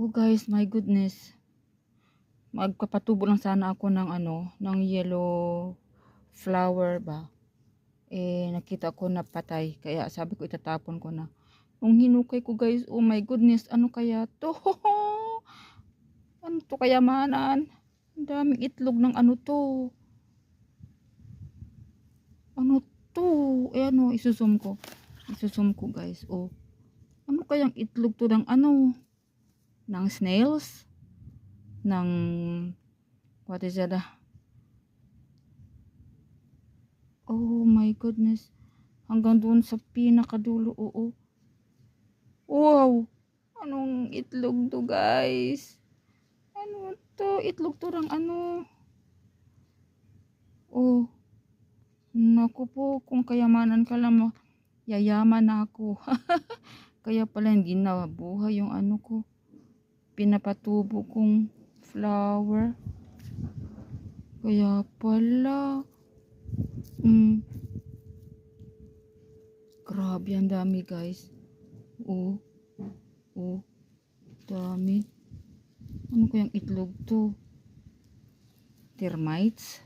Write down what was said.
Oh guys, my goodness. Magpapatubo lang sana ako ng ano, ng yellow flower ba. Eh, nakita ko na patay. Kaya sabi ko itatapon ko na. Nung hinukay ko guys, oh my goodness, ano kaya to? ano to kayamanan? Ang daming itlog ng ano to. Ano to? Eh ano, isusum ko. Isusum ko guys, oh. Ano kayang itlog to ng ano? Ng snails? Ng, what is that? ah? Oh my goodness. Hanggang doon sa pinakadulo, oo. Wow! Anong itlog to guys? Ano to? Itlog to ng ano? Oh. Naku po, kung kayamanan ka lang, ma- yayaman ako. Kaya pala hindi na buhay yung ano ko. Pinapatubo kong flower. Kaya pala. Mm. Grabe, ang dami guys. Oh. Oh. Dami. Ano kayang itlog to? Termites?